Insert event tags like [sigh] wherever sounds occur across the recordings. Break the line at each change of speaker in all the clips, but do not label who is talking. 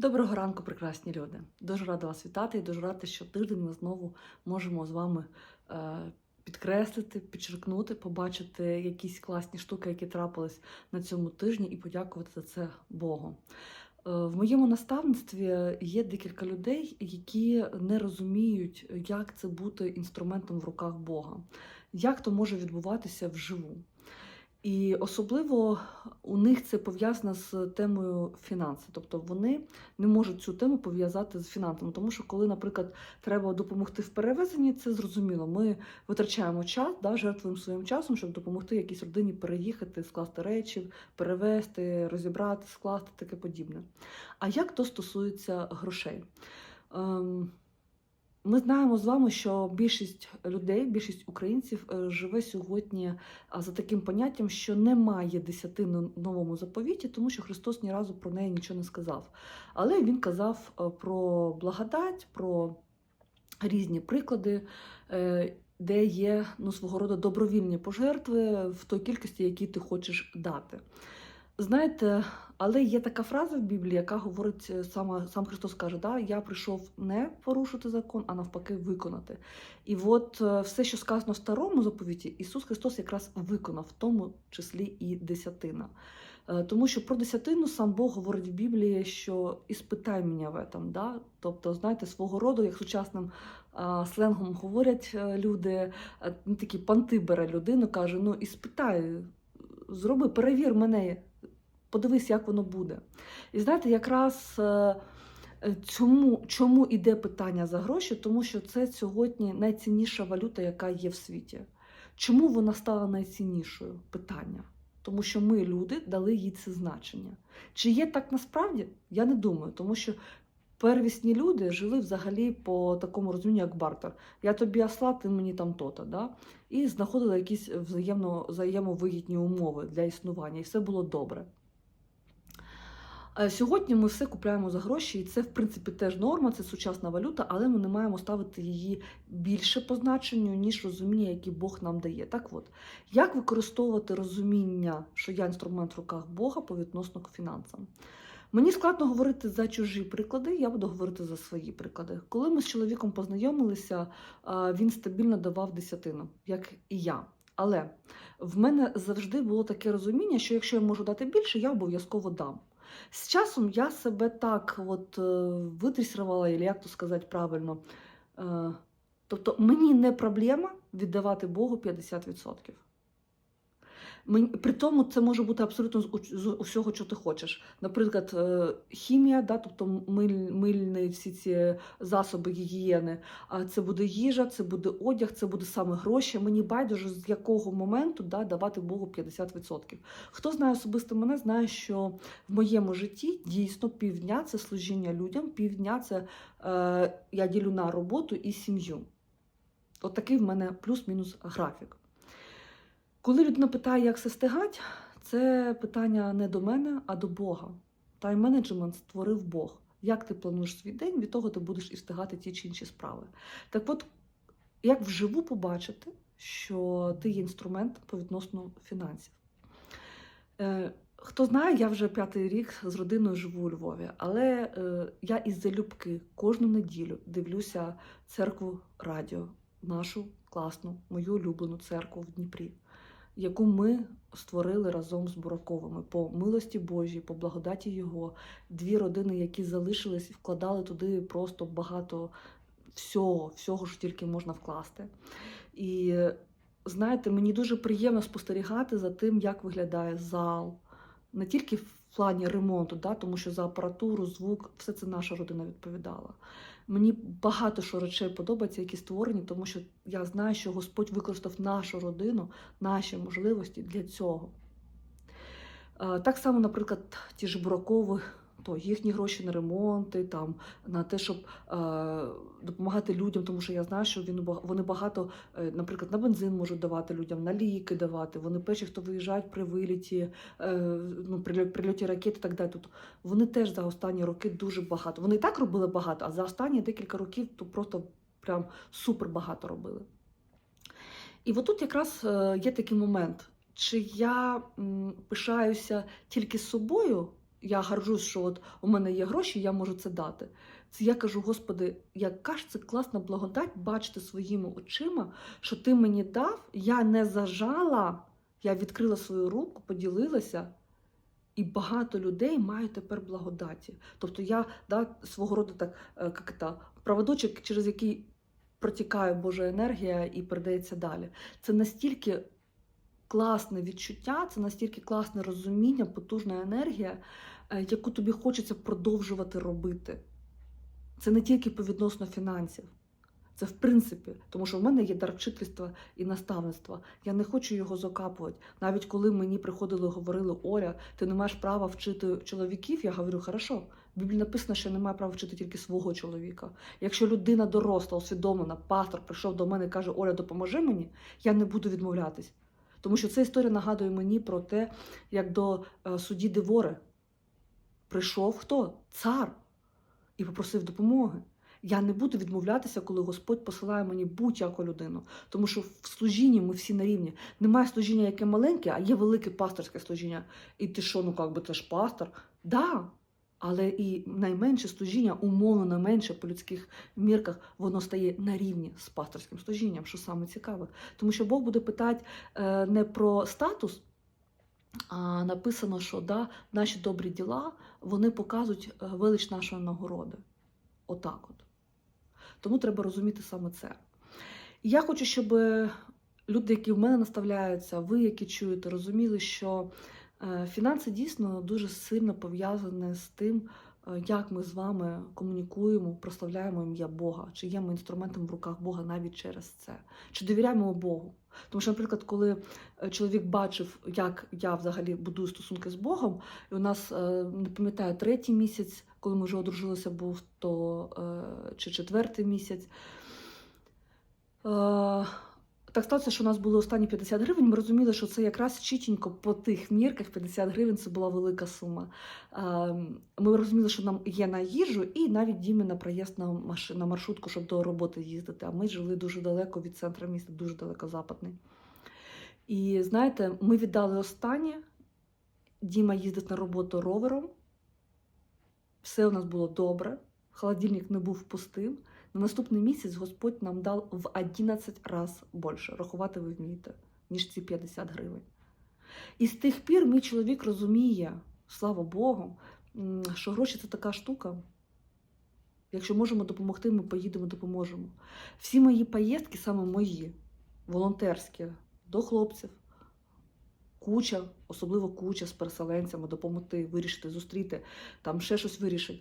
Доброго ранку, прекрасні люди. Дуже рада вас вітати і дуже рада, що тиждень ми знову можемо з вами е, підкреслити, підчеркнути, побачити якісь класні штуки, які трапились на цьому тижні, і подякувати за це Богу. Е, в моєму наставництві є декілька людей, які не розуміють, як це бути інструментом в руках Бога, як то може відбуватися вживу. І особливо у них це пов'язано з темою фінанси. Тобто вони не можуть цю тему пов'язати з фінансами. Тому що, коли, наприклад, треба допомогти в перевезенні, це зрозуміло. Ми витрачаємо час, да, жертвуємо своїм часом, щоб допомогти якійсь родині переїхати, скласти речі, перевезти, розібрати, скласти таке подібне. А як то стосується грошей? Ем, ми знаємо з вами, що більшість людей, більшість українців е, живе сьогодні за таким поняттям, що немає десятини новому заповіті, тому що Христос ні разу про неї нічого не сказав. Але він казав е, про благодать, про різні приклади, е, де є ну, свого роду добровільні пожертви в той кількості, які ти хочеш дати. Знаєте, але є така фраза в Біблії, яка говорить е, саме сам Христос каже: да, я прийшов не порушити закон, а навпаки, виконати. І от е, все, що сказано в старому заповіті, Ісус Христос якраз виконав, в тому числі і десятина. Е, Тому що про десятину сам Бог говорить в Біблії, що іспитай мене в этом. Да? Тобто, знаєте, свого роду, як сучасним сленгом говорять люди, такі панти бере людину, каже: ну іспитай, зроби, перевір мене, подивись, як воно буде. І знаєте, якраз е, е, чому, чому іде питання за гроші? Тому що це сьогодні найцінніша валюта, яка є в світі. Чому вона стала найціннішою? Питання. Тому що ми, люди, дали їй це значення. Чи є так насправді? Я не думаю, тому що первісні люди жили взагалі по такому розумінню, як бартер. Я тобі осла, ти мені там то-то. Да? І знаходили якісь взаємно, взаємовигідні умови для існування, і все було добре. Е, Сьогодні ми все купуємо за гроші, і це, в принципі, теж норма, це сучасна валюта, але ми не маємо ставити її більше по значенню, ніж розуміння, яке Бог нам дає. Так от, як використовувати розуміння, що я інструмент в руках Бога по відносно к фінансам? Мені складно говорити за чужі приклади, я буду говорити за свої приклади. Коли ми з чоловіком познайомилися, він стабільно давав десятину, як і я. Але в мене завжди було таке розуміння, що якщо я можу дати більше, я обов'язково дам. З часом я себе так от е, витрісувала, як то сказати правильно. Е, Тобто мені не проблема віддавати Богу 50%. При тому це може бути абсолютно з, усього, що ти хочеш. Наприклад, е, хімія, да, тобто миль, мильні всі ці засоби гігієни. А це буде їжа, це буде одяг, це буде саме гроші. Мені байдуже, з якого моменту да, давати Богу 50%. Хто знає особисто мене, знає, що в моєму житті дійсно півдня це служіння людям, півдня це е, я ділю на роботу і сім'ю. От такий в мене плюс-мінус графік. Коли людина питає, як це стигать, це питання не до мене, а до Бога. Тайм-менеджмент створив Бог. Як ти плануєш свій день, від того ти будеш і встигати ті чи інші справи. Так от, як вживу побачити, що ти є інструмент по відносно фінансів. Е, Хто знає, я вже п'ятий рік з родиною живу у Львові, але е, я із залюбки кожну неділю дивлюся церкву радіо, нашу класну, мою улюблену церкву в Дніпрі, яку ми створили разом з Бураковими по милості Божій, по благодаті Його. Дві родини, які залишились і вкладали туди просто багато всього, всього, що тільки можна вкласти. І знаєте, мені дуже приємно спостерігати за тим, як виглядає зал не тільки в плані ремонту, да, тому що за апаратуру, звук, все це наша родина відповідала. Мені багато що речей подобається, які створені, тому що я знаю, що Господь використав нашу родину, наші можливості для цього. Е, Так само, наприклад, ті ж Буракови, то їхні гроші на ремонти, там, на те, щоб е, допомагати людям, тому що я знаю, що він, вони багато, е, наприклад, на бензин можуть давати людям, на ліки давати. Вони перші, хто виїжджають при виліті, е, ну, при прильоті ракет і так далі. Тут вони теж за останні роки дуже багато. Вони і так робили багато, а за останні декілька років то просто прям супер багато робили. І отут якраз е, є такий момент, чи я пишаюся тільки собою, я гаржусь, що от у мене є гроші, я можу це дати. Це я кажу, Господи, яка ж це класна благодать бачити своїми очима, що ти мені дав, я не зажала, я відкрила свою руку, поділилася. І багато людей мають тепер благодаті. Тобто я да, свого роду так, е, як це, проводочок, через який протікає Божа енергія і передається далі. Це настільки класне відчуття, це настільки класне розуміння, потужна енергія, е, яку тобі хочеться продовжувати робити. Це не тільки по відносно фінансів. Це в принципі, тому що в мене є дар вчительства і наставництва. Я не хочу його закапувати. Навіть коли мені приходили і говорили, Оля, ти не маєш права вчити чоловіків, я говорю, хорошо, в Біблії написано, що немає права вчити тільки свого чоловіка. Якщо людина доросла, усвідомлена, пастор прийшов до мене і каже, Оля, допоможи мені, я не буду відмовлятись. Тому що ця історія нагадує мені про те, як до е, судді Девори прийшов хто? Цар і попросив допомоги. Я не буду відмовлятися, коли Господь посилає мені будь-яку людину. Тому що в служінні ми всі на рівні. Немає служіння, яке маленьке, а є велике пасторське служіння. І ти що, ну як би ти ж пастор? Да. Але і найменше служіння, умовно найменше по людських мірках, воно стає на рівні з пасторським служінням, що саме цікаве. Тому що Бог буде питати е, не про статус, а написано, що да, наші добрі діла вони показують е, велич нашої нагороди. Отак от. Тому треба розуміти саме це. Я хочу, щоб люди, які в мене наставляються, ви, які чуєте, розуміли, що е, фінанси дійсно дуже сильно пов'язані з тим, е, як ми з вами комунікуємо, прославляємо ім'я Бога, чи є ми інструментом в руках Бога навіть через це, чи довіряємо Богу. Тому що, наприклад, коли е, чоловік бачив, як я взагалі будую стосунки з Богом, і у нас, е, не пам'ятаю, третій місяць, коли ми вже одружилися, був то е, чи четвертий місяць. Так сталося, що у нас були останні 50 гривень. Ми розуміли, що це якраз чітенько по тих мірках 50 гривень це була велика сума. Ми розуміли, що нам є на їжу і навіть діми на проїзд на маршрутку, щоб до роботи їздити. А ми жили дуже далеко від центру міста, дуже далеко западний. І знаєте, ми віддали останнє. Діма їздить на роботу ровером. Все у нас було добре. Холодильник не був пустим. На наступний місяць Господь нам дав в 11 разів більше. Рахувати ви вмієте, ніж ці 50 гривень. І з тих пір мій чоловік розуміє, слава Богу, що гроші це така штука. Якщо можемо допомогти, ми поїдемо, допоможемо. Всі мої поїздки, саме мої, волонтерські, до хлопців, куча, особливо куча з переселенцями, допомогти, вирішити, зустріти, там ще щось вирішити.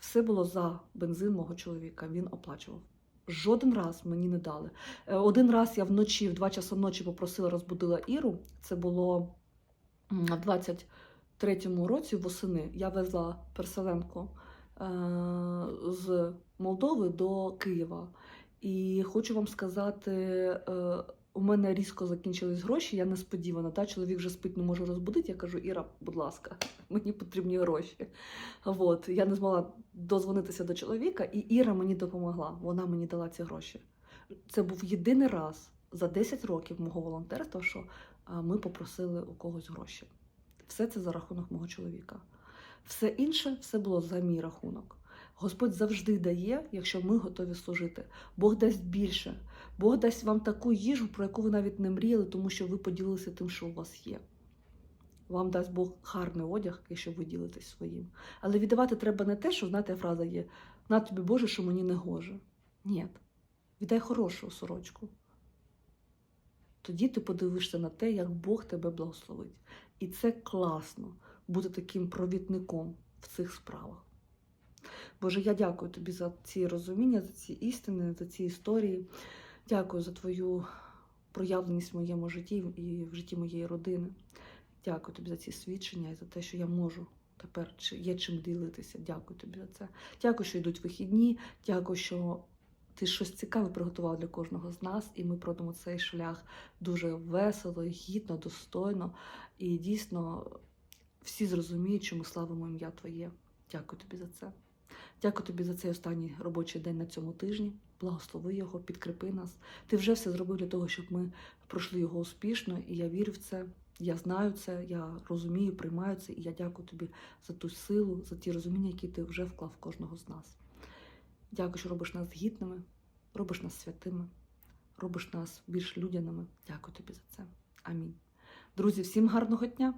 Все було за бензин мого чоловіка, він оплачував. Жоден раз мені не дали. Е, Один раз я вночі, в 2 часа ночі попросила, розбудила Іру. Це було в 23-му році восени. Я везла переселенку е, з Молдови до Києва. І хочу вам сказати, е, у мене різко закінчились гроші, я несподівана. Та чоловік вже спить, не можу розбудити. Я кажу, Іра, будь ласка, [laughs] мені потрібні гроші. От, я не змогла дозвонитися до чоловіка, і Іра мені допомогла. Вона мені дала ці гроші. Це був єдиний раз за 10 років мого волонтерства, що ми попросили у когось гроші. Все це за рахунок мого чоловіка. Все інше все було за мій рахунок. Господь завжди дає, якщо ми готові служити. Бог дасть більше. Бог дасть вам таку їжу, про яку ви навіть не мріяли, тому що ви поділилися тим, що у вас є. Вам дасть Бог гарний одяг, якщо ви ділитесь своїм. Але віддавати треба не те, що, знаєте, фраза є: на тобі Боже, що мені не гоже. Ні. Віддай хорошу сорочку. Тоді ти подивишся на те, як Бог тебе благословить. І це класно бути таким провідником в цих справах. Боже, я дякую тобі за ці розуміння, за ці істини, за ці історії. Дякую за твою проявленість в моєму житті і в житті моєї родини. Дякую тобі за ці свідчення і за те, що я можу тепер є чим ділитися. Дякую тобі за це. Дякую, що йдуть вихідні. Дякую, що ти щось цікаве приготував для кожного з нас, і ми пройдемо цей шлях дуже весело, гідно, достойно. І дійсно всі зрозуміють, що ми славимо ім'я Твоє. Дякую тобі за це. Дякую тобі за цей останній робочий день на цьому тижні. Благослови його, підкріпи нас. Ти вже все зробив для того, щоб ми пройшли його успішно, і я вірю в це. Я знаю це, я розумію, приймаю це, і я дякую тобі за ту силу, за ті розуміння, які ти вже вклав в кожного з нас. Дякую, що робиш нас гідними, робиш нас святими, робиш нас більш людяними. Дякую тобі за це. Амінь. Друзі, всім гарного дня!